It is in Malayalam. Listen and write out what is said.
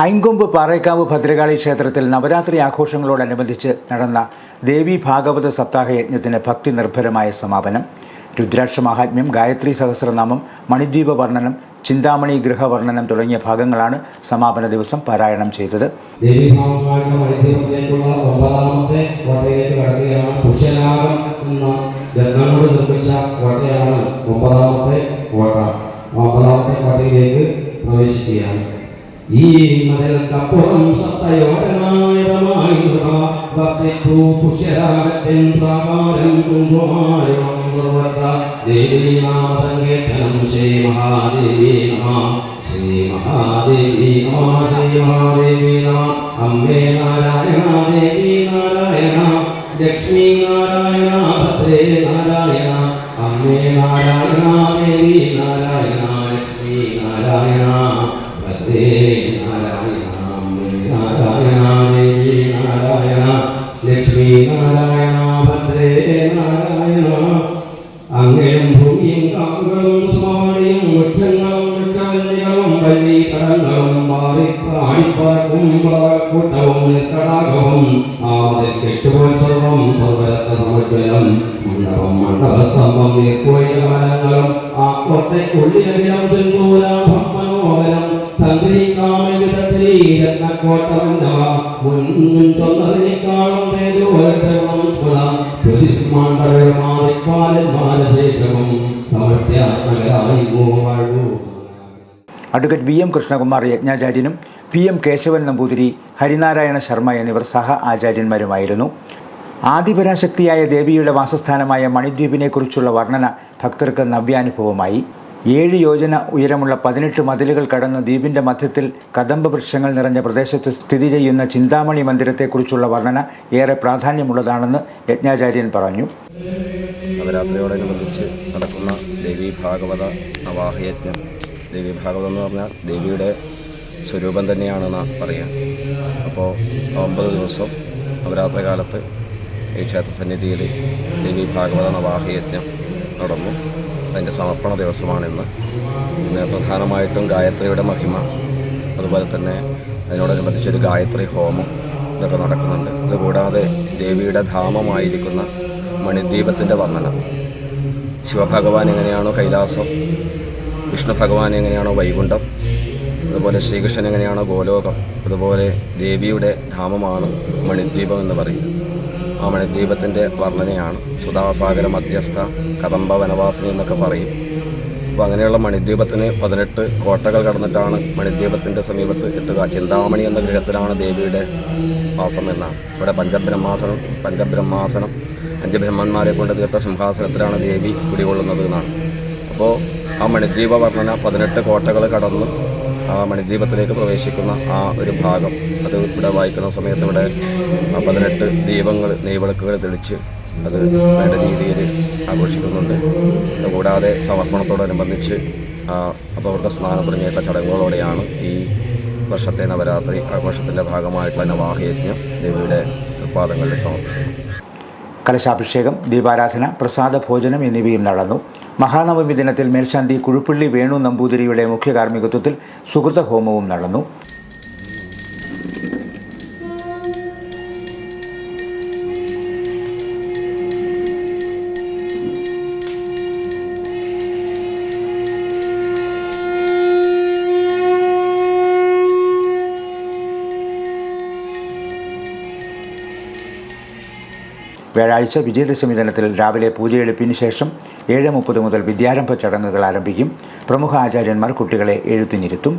ഐങ്കൊമ്പ് പാറേക്കാവ് ഭദ്രകാളി ക്ഷേത്രത്തിൽ നവരാത്രി ആഘോഷങ്ങളോടനുബന്ധിച്ച് നടന്ന ദേവി ഭാഗവത സപ്താഹ യജ്ഞത്തിന് ഭക്തി നിർഭരമായ സമാപനം. രുദ്രാക്ഷ മഹാത്മ്യം ഗായത്രി സഹസ്രനാമം മണിദ്വീപ വർണനം ചിന്താമണി ഗൃഹവർണനം തുടങ്ങിയ ഭാഗങ്ങളാണ് സമാപന ദിവസം പാരായണം ചെയ്തത്. നിർമ്മിച്ച ഒമ്പതാമത്തെ ഒമ്പതാമത്തെ പ്രവേശിക്കുകയാണ്. ഈ മതിൽക്കപ്പുറം സത്തയോടനായതമായി ഭക്തിപ്പൂ പുഷ്യരാഗത്തിൻ പ്രാകാരം കുങ്കുമാരം ദേവീനാമസങ്കീർത്തനം ശ്രീ മഹാദേവി ശ്രീ മഹാദേവി ശ്രീ മഹാദേവി അമ്മേ നാരായണ ദേവി നാരായണ ലക്ഷ്മി നാരായണ ഭദ്രേ നാരായണ അമ്മേ നാരായണ ദേവി നാരായണ ലക്ഷ്മി നാരായണ മണ്ഡപസ്തംഭം നീർക്കോയിലും ആ കോട്ടയ്ക്കുള്ളിലകിലം ചെന്തൂരാഭം മനോഹരം വാഴൂ അഡ്വക്കേറ്റ് വി എം കൃഷ്ണകുമാർ യജ്ഞാചാര്യനും പി എം കേശവൻ നമ്പൂതിരി ഹരിനാരായണ ശർമ്മ എന്നിവർ സഹ ആചാര്യന്മാരുമായിരുന്നു. ആദിപരാശക്തിയായ ദേവിയുടെ വാസസ്ഥാനമായ മണിദ്വീപിനെക്കുറിച്ചുള്ള വർണന ഭക്തർക്ക് നവ്യാനുഭവമായി. ഏഴ് യോജന ഉയരമുള്ള പതിനെട്ട് മതിലുകൾ കടന്ന് ദ്വീപിന്റെ മധ്യത്തിൽ കദംബ വൃക്ഷങ്ങൾ നിറഞ്ഞ പ്രദേശത്ത് സ്ഥിതി ചെയ്യുന്ന ചിന്താമണി മന്ദിരത്തെക്കുറിച്ചുള്ള വർണന ഏറെ പ്രാധാന്യമുള്ളതാണെന്ന് യജ്ഞാചാര്യൻ പറഞ്ഞു. നവരാത്രിയോടനുബന്ധിച്ച് നടക്കുന്ന ദേവി ഭാഗവത നവാഹയജ്ഞം. ദേവി ഭാഗവതം എന്ന് പറഞ്ഞാൽ ദേവിയുടെ സ്വരൂപം തന്നെയാണെന്ന് പറയാം. അപ്പോൾ ഒമ്പത് ദിവസം നവരാത്രി കാലത്ത് ഈ ക്ഷേത്ര സന്നിധിയിൽ ദേവി ഭാഗവത നവാഹയജ്ഞം നടന്നു. അതിന്റെ സമർപ്പണ ദിവസമാണിന്ന്. ഇന്ന് പ്രധാനമായിട്ടും ഗായത്രിയുടെ മഹിമ. അതുപോലെ തന്നെ അതിനോടനുബന്ധിച്ചൊരു ഗായത്രി ഹോമം ഇതൊക്കെ നടക്കുന്നുണ്ട്. ഇതുകൂടാതെ ദേവിയുടെ ധാമമായിരിക്കുന്ന മണിദ്വീപത്തിന്റെ വർണന. ശിവഭഗവാൻ എങ്ങനെയാണോ കൈലാസം വിഷ്ണു ഭഗവാൻ എങ്ങനെയാണോ വൈകുണ്ഠം അതുപോലെ ശ്രീകൃഷ്ണൻ എങ്ങനെയാണോ ഗോലോകം അതുപോലെ ദേവിയുടെ ധാമമാണ് മണിദ്വീപം എന്ന് പറയും ആ മണിദ്വീപത്തിന്റെ വർണനയാണ്. സുധാസാഗര മധ്യസ്ഥ കദംബ വനവാസിനി എന്നൊക്കെ പറയും. അപ്പോൾ അങ്ങനെയുള്ള മണിദ്വീപത്തിന് പതിനെട്ട് കോട്ടകൾ കടന്നിട്ടാണ് മണിദ്വീപത്തിന്റെ സമീപത്ത് എത്തുക. ചിന്താമണി എന്ന ഗൃഹത്തിലാണ് ദേവിയുടെ വാസം എന്നാണ്. ഇവിടെ പഞ്ചബ്രഹ്മാസനം പഞ്ചബ്രഹ്മാസനം അഞ്ച് ബ്രഹ്മന്മാരെ കൊണ്ട് തീർത്ത സിംഹാസനത്തിലാണ് ദേവി കുടികൊള്ളുന്നത് എന്നാണ്. അപ്പോൾ ആ മണിദ്വീപ വർണന പതിനെട്ട് കോട്ടകൾ കടന്ന് ആ മണിദ്വീപത്തിലേക്ക് പ്രവേശിക്കുന്ന ആ ഒരു ഭാഗം. അത് ഇവിടെ വായിക്കുന്ന സമയത്ത് ഇവിടെ പതിനെട്ട് ദീപങ്ങൾ നെയ്വിളക്കുകൾ തെളിച്ച് അത് വേണ്ട രീതിയിൽ ആഘോഷിക്കുന്നുണ്ട്. കൂടാതെ സമർപ്പണത്തോടനുബന്ധിച്ച് അപവൃത സ്നാനം തുടങ്ങിയിട്ട ചടങ്ങുകളോടെയാണ് ഈ വർഷത്തെ നവരാത്രി ആഘോഷത്തിന്റെ ഭാഗമായിട്ടുള്ള നവാഹയജ്ഞം ദേവിയുടെ പാദങ്ങളിൽ സമർപ്പിക്കുന്നത്. കലശാഭിഷേകം ദീപാരാധന പ്രസാദ ഭോജനം എന്നിവയും നടന്നു. മഹാനവമി ദിനത്തിൽ മേൽശാന്തി കുഴുപ്പള്ളി വേണു നമ്പൂതിരിയുടെ മുഖ്യകാർമ്മികത്വത്തിൽ സുഹൃത ഹോമവും നടന്നു. വ്യാഴാഴ്ച വിജയദശമി ദിനത്തിൽ രാവിലെ പൂജയെടുപ്പിന് ശേഷം ഏഴ് മുപ്പത് മുതൽ വിദ്യാരംഭ ചടങ്ങുകൾ ആരംഭിക്കും. പ്രമുഖ ആചാര്യന്മാർ കുട്ടികളെ എഴുത്തിനിരുത്തും.